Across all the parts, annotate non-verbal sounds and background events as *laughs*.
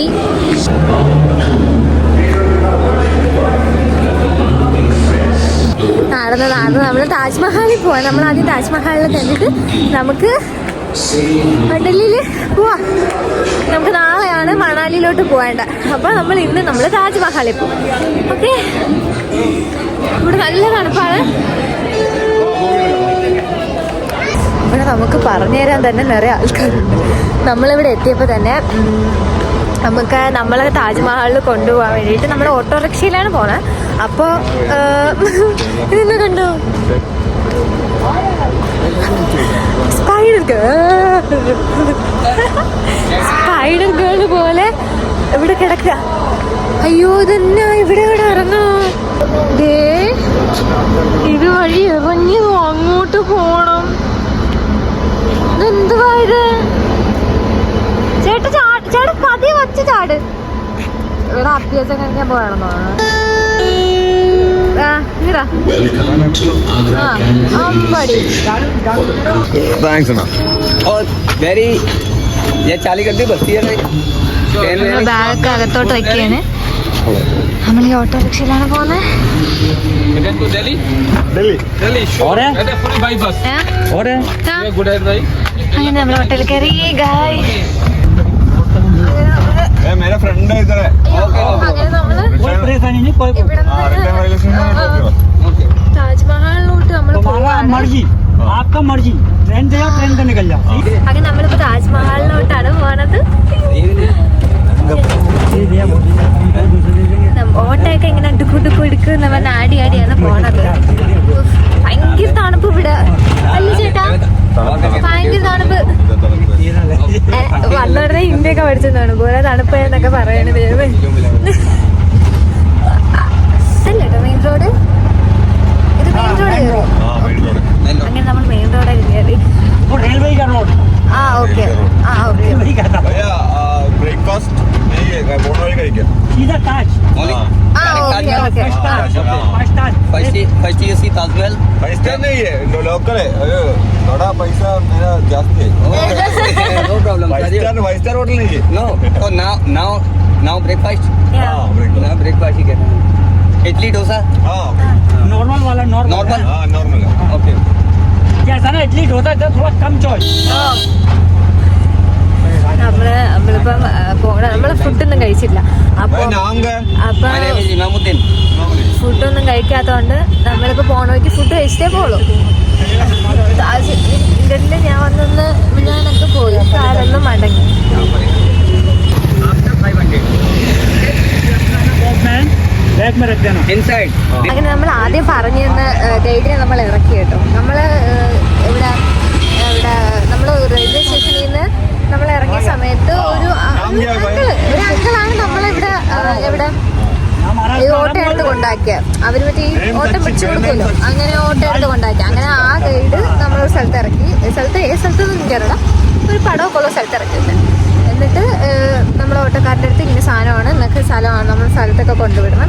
എത്തി നടന്ന് നടന്ന് നമ്മൾ താജ്മഹാലിൽ പോവാം. നമ്മൾ ആദ്യം താജ്മഹാലിൽ കണ്ടിട്ട് നമുക്ക് ഡൽഹിയിൽ പോവാ. നമുക്ക് നാളെയാണ് മണാലിയിലോട്ട് പോവേണ്ട. അപ്പോൾ നമ്മൾ ഇന്ന് നമ്മൾ താജ്മഹാലിൽ പോകും ഓക്കെ? ഇവിടെ നല്ല തണുപ്പാണ്. ഇവിടെ നമുക്ക് പറഞ്ഞു തരാൻ തന്നെ നിറയെ ആൾക്കാരുണ്ട്. നമ്മളിവിടെ എത്തിയപ്പോൾ തന്നെ നമുക്ക് നമ്മളെ താജ്മഹലിൽ കൊണ്ടുപോകാൻ വേണ്ടിയിട്ട് നമ്മൾ ഓട്ടോറിക്ഷയിലാണ് പോണത് അപ്പോൾ ഇതെന്നെ കണ്ടു? സ്പൈഡർ സ്പൈഡർ ഗേൾ പോലെ ഇവിടെ കിടക്കുക. അയ്യോ ഇതെന്നാ? ഇവിടെ ഇവിടെ ഇറങ്ങാ. ദേ ഇത് വഴി ഇറങ്ങി അങ്ങോട്ട് പോണം. ഇതെന്തുവാ ഇത് ചേട്ട ചാട് ചേട്ടൻ കുറച്ച് ചാട്. ഇവിടെ അഭ്യാസങ്ങളൊക്കെ പോകണം താങ്ക്സ് വെരി ഞാൻ ചാലിക്കട്ടി ബസ്സിയാണ്. ബാഗ് അകത്തോട്ട് വയ്ക്കുകയാണ് നമ്മൾ ഈ ഓട്ടോറിക്ഷയിലാണ് പോകുന്നത് അങ്ങനെ നമ്മൾ ഹോട്ടലിൽ കയറി ഗായ് താജ്മഹലിലോട്ട് നമ്മൾ അങ്ങനെ നമ്മളിപ്പോ താജ്മഹലിലോട്ടാണ് പോണത്. ഓട്ടയൊക്കെ ഇങ്ങനെ അടുക്കു അടുക്കു എടുക്കും നമ്മ നാടി ആടിയാണ് പോണത്. ഭയങ്കര തണുപ്പ് ഇവിടെ. അല്ലേ ചേട്ടാ? ഭയങ്കര തണുപ്പ്. വന്നോടനെ ഇന്ത്യയൊക്കെ പഠിച്ചു തണുപ്പ് ഓരോ തണുപ്പ് എന്നൊക്കെ പറയണത്. മെയിൻ റോഡ് ഇത് മെയിൻ റോഡ് കയറി ആ മെയിൻ റോഡ് അങ്ങനെ നമ്മൾ മെയിൻ റോഡിൽ കയറി वो रेलवे का रोड ആ ഓക്കെ ആ ഓക്കെ रेलवे का था ഭയ്യ ബ്രേക്ക്ഫാസ്റ്റ് പോണ വഴി കഴിക്കാം सीधा ताज ആ ഓക്കെ ഓക്കെ फर्स्ट ആ Taj first Taj first first AC Taj Mahal five star नहीं है लोकल है अरे थोड़ा पैसा मेरा जास्ती है no problem five star five star hotel नहीं है नो तो now now now breakfast Yeah. हाँ breakfast ना ब्रेकफास्ट ही कहते हैं इडली डोसा हाँ नॉर्मल वाला नॉर्मल नॉर्मल हाँ नॉर्मल है ओके जैसा ना इडली होता है थोड़ा कम चॉइस നമ്മള് നമ്മളിപ്പം ആ, പോണ നമ്മള് ഫുഡൊന്നും കഴിച്ചില്ല അപ്പൊ भाई नाम क्या है അപ്പൊ माय नेम इज इमामुद्दीन ഫുഡൊന്നും കഴിക്കാത്തോണ്ട് നമ്മളിപ്പോ പോണ വഴിക്ക് ഫുഡ് കഴിച്ചിട്ടേ പോകുള്ളൂ ഇതില് ഞാൻ വന്നൊന്ന് ഞാനൊക്കെ പോയി കാലൊന്നും മടങ്ങി അങ്ങനെ നമ്മൾ ആദ്യം പറഞ്ഞിരുന്ന ഗൈഡിനെ നമ്മൾ ഇറക്കി കേട്ടോ. നമ്മൾ ഇവിടെ ഇവിടെ നമ്മൾ റെയിൽവേ സ്റ്റേഷനിൽ നിന്ന് നമ്മൾ ഇറങ്ങിയ സമയത്ത് ഒരു അങ്കിൾ ഒരു അങ്കിളാണ് നമ്മളിവിടെ ഇവിടെ ഈ ഓട്ടം എടുത്ത് കൊണ്ടാക്കിയ. അവർ മറ്റേ ഈ ഓട്ടം പിടിച്ചു കൊടുക്കുമല്ലോ അങ്ങനെ ഓട്ടം എടുത്ത് കൊണ്ടാക്കിയ. അങ്ങനെ ആ ഗൈഡ് നമ്മൾ ഒരു സ്ഥലത്ത് ഇറക്കി. സ്ഥലത്ത് ഏത് സ്ഥലത്ത് നിന്നും എനിക്കറിയില്ല. ഒരു പടമൊക്കെ ഉള്ള സ്ഥലത്ത് ഇറക്കിയിട്ട് എന്നിട്ട് നമ്മൾ ഓട്ടോക്കാരന്റെ അടുത്ത് ഇങ്ങനെ സാധനമാണ്. എന്നൊക്കെ സ്ഥലമാണ് നമ്മൾ സ്ഥലത്തൊക്കെ കൊണ്ടുവിടണം.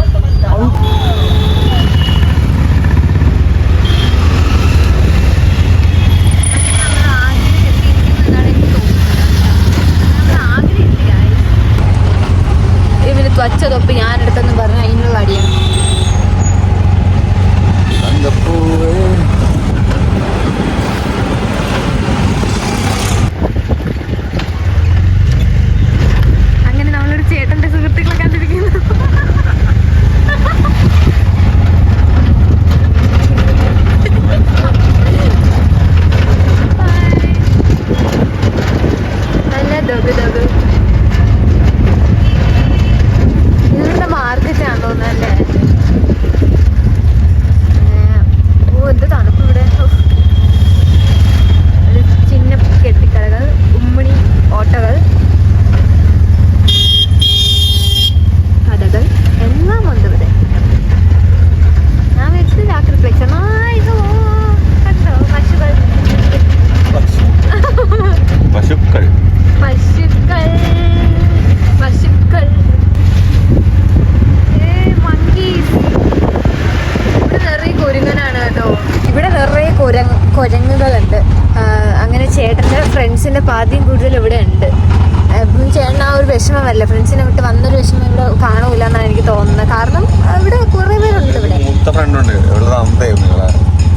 വന്നൊരു വിഷമം ഇവിടെ കാണൂല എന്നാണ് എനിക്ക് തോന്നുന്നത്. കാരണം ഇവിടെ കുറെ പേരുണ്ട് ഇവിടെ. ഫ്രണ്ട് ഉണ്ട്. ഇവിടെ അമ്മയായിരുന്നു നിങ്ങളെ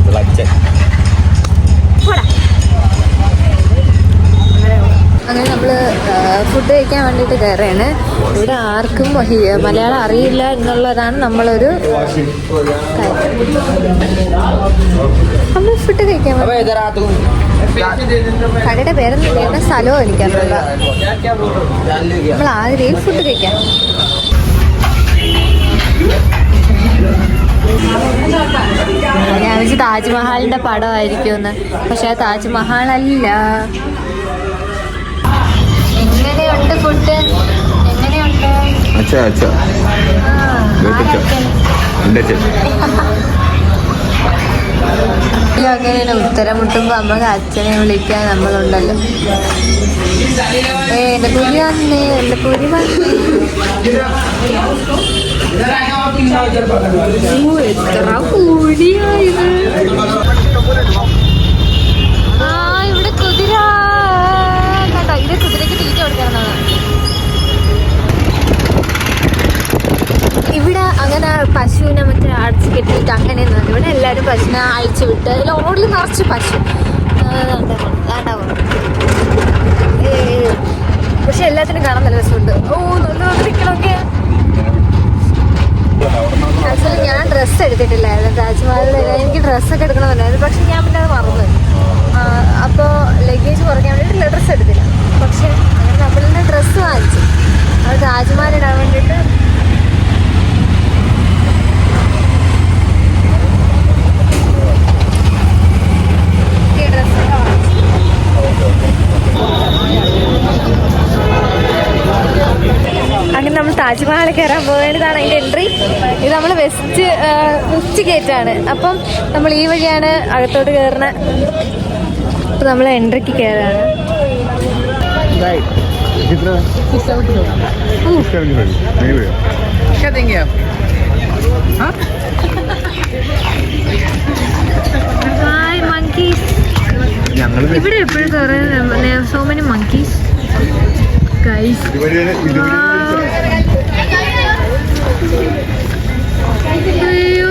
ഇവിടെ അച്ഛൻ പോടാ. അങ്ങനെ നമ്മൾ ഫുഡ് കഴിക്കാൻ വേണ്ടിയിട്ട് കയറുകയാണ് ഇവിടെ ആർക്കും മലയാളം അറിയില്ല എന്നുള്ളതാണ് നമ്മളൊരു നമ്മൾ ഫുഡ് കഴിക്കാൻ കടയുടെ പേരെന്ന് പറയുന്ന സ്ഥലവും എനിക്കറിയില്ല നമ്മൾ ആഗ്രയിൽ ഫുഡ് കഴിക്കാം. ഞാൻ വെച്ച് താജ്മഹാലിന്റെ പടമായിരിക്കുമെന്ന്. പക്ഷെ ആ താജ്മഹാലല്ല. ഫുഡ് എങ്ങനെയുണ്ട്? അച്ഛാ അച്ഛാ. അച്ഛൻ. അങ്ങനെ ഉത്തരം മുട്ടുമ്പോ നമുക്ക് അച്ഛനെ വിളിക്കാൻ നമ്മളുണ്ടല്ലോ. ഏ എന്റെ പുരി വന്നേ എന്റെ പുരി വന്നേ. എത്ര കൂടിയായത് ഇവിടെ അങ്ങനെ പശുവിനെ മറ്റേ അടച്ചു കെട്ടിയിട്ട് അങ്ങനെയൊന്നും ഇവിടെ എല്ലാവരും പശുവിനെ അഴിച്ചു വിട്ട്. ലോറിൽ നിറച്ച് പശു. പക്ഷെ എല്ലാത്തിനും കാണാൻ നല്ല രസമുണ്ട്. ഓ നല്ല വന്നിരിക്കണൊക്കെ ആക്ച്വലി ഞാൻ ഡ്രസ്സ് എടുത്തിട്ടില്ലായിരുന്നു. താജ്മഹലിൽ എനിക്ക് ഡ്രസ്സൊക്കെ എടുക്കണമെന്നുണ്ടായിരുന്നു. പക്ഷെ ഞാൻ പിന്നെ അത് മറന്നു. അപ്പോൾ ലഗേജ് കുറയ്ക്കാൻ വേണ്ടിയിട്ട് ഡ്രസ്സ് എടുത്തില്ല. പക്ഷെ അങ്ങനെ നമ്മളിന്ന് ഡ്രസ്സ് വാങ്ങിച്ചു. അത് താജ്മഹൽ ഇടാൻ വേണ്ടിയിട്ട് ഈ ഡ്രസ്സൊക്കെ വാങ്ങിച്ചു അങ്ങനെ നമ്മൾ താജ്മഹൽ കയറാൻ പോകേണ്ടതാണ് അതിന്റെ എൻട്രി ഇത് നമ്മൾ വെസ്റ്റ് വെസ്റ്റ് ഗേറ്റാണ് അപ്പം നമ്മൾ ഈ വഴിയാണ് അകത്തോട്ട് കയറുന്ന. അപ്പം നമ്മൾ എൻട്രിക്ക് കയറാണ്. Hi monkeys. ഇവിടെ എപ്പോഴും കുറേ സോ മെനി മങ്കീസ് ഗൈസ് അയ്യോ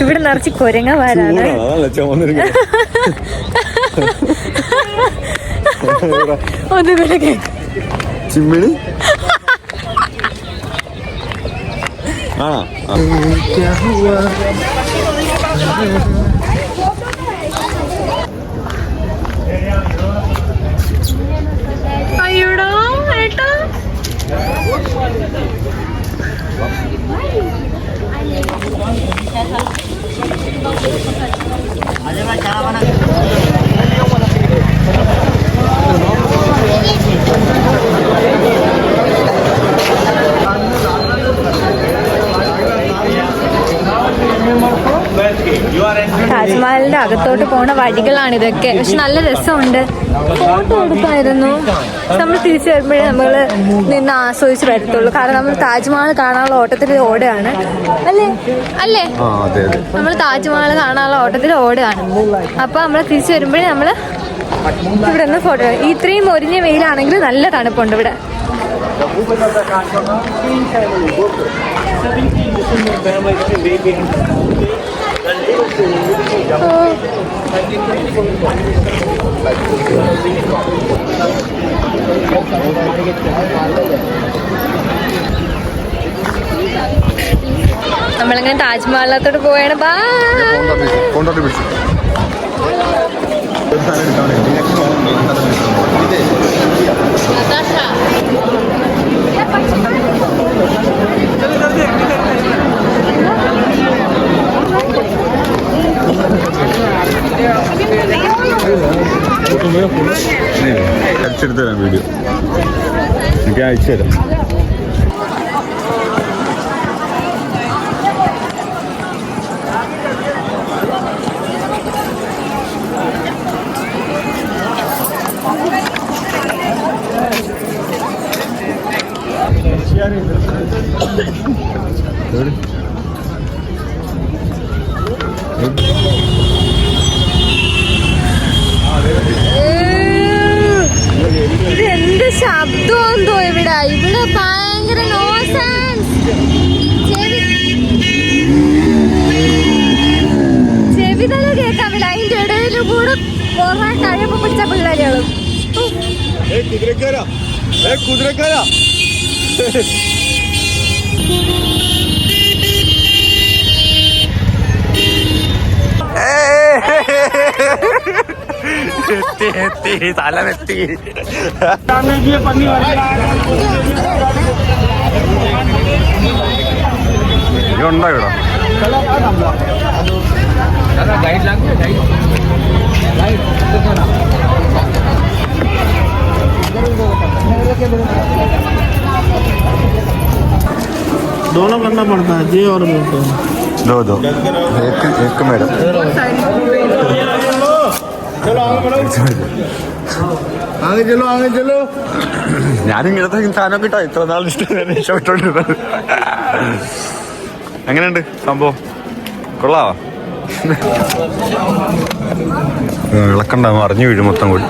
ഇവിടെ നിറച്ച് കൊരങ്ങ വരാണ്. ഒന്നുകൂടെ ചിമ്മിണി? *laughs* ആണോ? ആ. അയ്യോടാ ഏട്ടാ താജ്മഹലിന്റെ അകത്തോട്ട് പോണ വഴികളാണ് ഇതൊക്കെ. പക്ഷെ നല്ല രസമുണ്ട്. ഫോട്ടോ എടുത്തായിരുന്നു നമ്മൾ തിരിച്ചു വരുമ്പോഴേ നമ്മൾ നിന്ന് ആസ്വദിച്ച് വരത്തുള്ളൂ. കാരണം നമ്മൾ താജ്മഹൽ കാണാനുള്ള ഓട്ടത്തിൽ ഓടുകയാണ്. അല്ലേ? അല്ലേ? നമ്മൾ താജ്മഹൽ കാണാനുള്ള ഓട്ടത്തിൽ ഓടുകയാണ്. അപ്പൊ നമ്മൾ തിരിച്ചു വരുമ്പോഴേ നമ്മൾ ഇവിടെ നിന്ന് ഫോട്ടോ ഇത്രയും ഒരിഞ്ഞ വെയിലാണെങ്കിൽ നല്ല തണുപ്പുണ്ട് ഇവിടെ. നമ്മളിങ്ങനെ താജ്മഹലിനകത്തോട്ട് പോവാണ്. ബാ കൊണ്ടോട്ട് പിടിച്ചു ഒരു സാധനം എടുക്കാൻ വേണ്ടി. നിനക്ക് വേണം, ഒരു സാധനം എടുക്കാൻ. ഇതേ. ഇതേ. അയച്ചെടുത്ത് തരാം വീഡിയോ. എനിക്ക് അയച്ചു തരാം എവിടെ? എന്ത് ശബ്ദം എന്തോ ഇവിടെ ഇവിടെ ഭയങ്കര നോസൻസ് ചെവി തന്നെ കേൾക്കാമില്ല അതിന്റെ ഇടയിൽ കൂടെ കൊറേ കഴിവ് പിടിച്ച പിള്ളേരുകളും കുതിരക്കാരാ കുതിരക്കാരാ. എത്തി എത്തി തലമെത്തി ഉണ്ടോ ഇവിടെ? गाइड लागते गाइड दोनों करना पड़ता है जी और मेरे को दो दो एक एक मैडम आगे चलो आगे चलो ഞാൻ ഇങ്ങനത്തെ സാധനം കിട്ടോ ഇത്ര നാൾ ഇഷ്ടം രക്ഷപ്പെട്ടോണ്ടിരുന്നത് എങ്ങനെയുണ്ട് സംഭവം കൊള്ളാവോ ഇളക്കണ്ടാവും അറിഞ്ഞു വീഴും മൊത്തം കൂടി.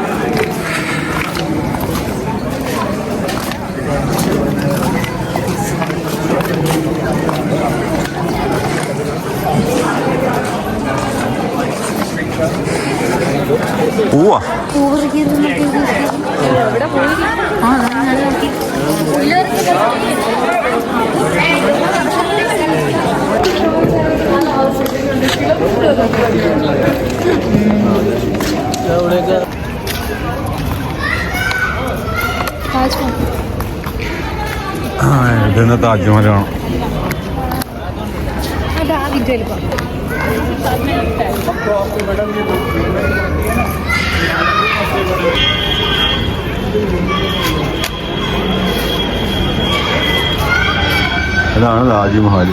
ഇതെന്നാ താജ്മഹലാണ് അതാ വിജയിൽ പോ. ഇതാണ് താജ്മഹൽ.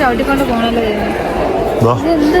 ചവിട്ടിക്കൊണ്ട് പോകണല്ലോ ദാ. ഇതെന്ത്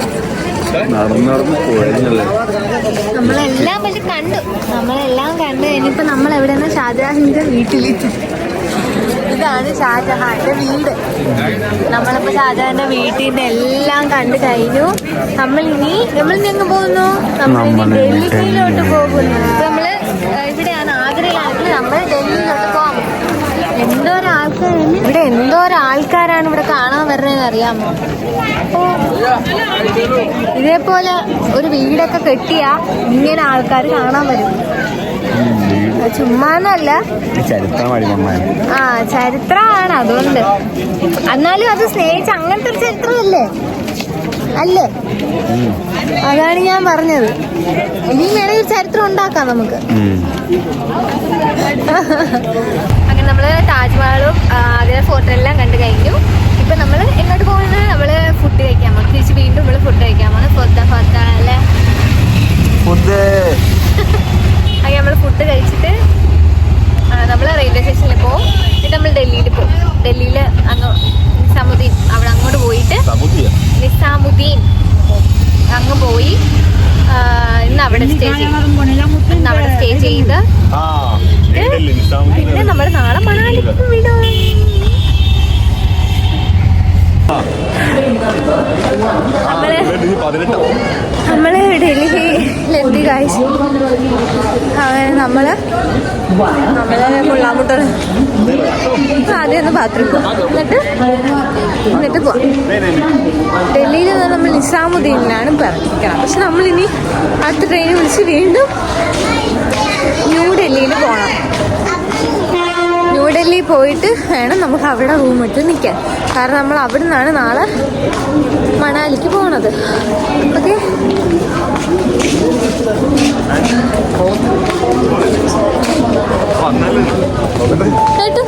നടന്ന് നടന്ന് കുഴഞ്ഞല്ലേ നമ്മളെല്ലാം പക്ഷെ കണ്ടു. നമ്മളെല്ലാം കണ്ടു ഇനിയിപ്പോ നമ്മൾ എവിടെയാണ് ഷാജഹാന്റെ വീട്ടിലെത്തി ഇതാണ് ഷാജഹാന്റെ വീട്. നമ്മളിപ്പോ ഷാജഹാന്റെ വീട്ടിൽ നിന്ന് എല്ലാം കണ്ടു കഴിഞ്ഞു. നമ്മൾ ഇനി നമ്മൾ എങ്ങ് പോകുന്നു? നമ്മൾ ഇനി ഡൽഹിയിലോട്ട് പോകുന്നു. നമ്മൾ ഇവിടെയാണ് ആഗ്രയിലാണെങ്കിൽ നമ്മൾ എന്തോരാൾക്കാർ ഇവിടെ എന്തോരാൾക്കാരാണ് ഇവിടെ കാണാൻ വരുന്നതെന്ന് അറിയാമോ? ഇതേപോലെ ഒരു വീടൊക്കെ കെട്ടിയാ ഇങ്ങനെ ആൾക്കാർ കാണാൻ വരും. ചുമ്മാന്നല്ല. ആ ചരിത്രമാണ് അതുകൊണ്ട്. എന്നാലും അത് സ്നേഹിച്ച അങ്ങനത്തെ ഒരു ചരിത്രമല്ലേ? അല്ലേ? അതാണ് ഞാൻ പറഞ്ഞത്. ഇനിയും വേണമെങ്കിൽ ചരിത്രം ഉണ്ടാക്കാം നമുക്ക്. *laughs* അങ്ങനെ നമ്മൾ താജ്മഹലും അതിലെ ഫോട്ടോ എല്ലാം കണ്ടു കഴിഞ്ഞു. ഇപ്പം നമ്മൾ എങ്ങോട്ട് പോകുന്നത്? നമ്മൾ ഫുഡ് കഴിക്കാൻ പോകും തിരിച്ച് വീണ്ടും നമ്മൾ ഫുഡ് കഴിക്കാൻ പോകുന്നത് ഫൊത്ത ഫൊത്ത അല്ലേ ഫുഡ് അങ്ങനെ നമ്മൾ ഫുഡ് കഴിച്ചിട്ട് നമ്മൾ റെയിൽവേ സ്റ്റേഷനിൽ പോകും എന്നിട്ട് നമ്മൾ ഡൽഹിയിൽ പോകും ഡൽഹിയിൽ അങ്ങ് നിസാമുദ്ദീൻ അവിടെ അങ്ങോട്ട് പോയിട്ട് സമുദ്യ നിസാമുദ്ദീൻ. അങ്ങ് പോയി ഇന്ന് അവിടെ സ്റ്റേ ചെയ്യും ഇന്ന് അവിടെ സ്റ്റേ ചെയ്ത്. ആ പിന്നെ നമ്മൾ നാളെ മണാലിക്ക് വിടും നമ്മൾ നമ്മൾ ഡൽഹിയിലെത്തി കാഴ്ച അങ്ങനെ നമ്മൾ നമ്മൾ മുള്ളാമുട്ടൽ ആദ്യം ഒന്ന് ബാത്റൂം എന്നിട്ട്? എന്നിട്ട് പോവാം. നിസാമുദ്ദീനിലാണ് പറഞ്ഞിരിക്കുന്നത് പക്ഷെ നമ്മളിനി അടുത്ത ട്രെയിൻ വിളിച്ച് വീണ്ടും ന്യൂഡൽഹിയിൽ പോകണം ന്യൂഡൽഹി പോയിട്ട് വേണം നമുക്ക് അവിടെ റൂം ഇട്ട് നിൽക്കാൻ കാരണം നമ്മൾ അവിടെ നിന്നാണ് നാളെ മണാലിക്ക് പോണത്. ഓക്കെ? കേട്ടു?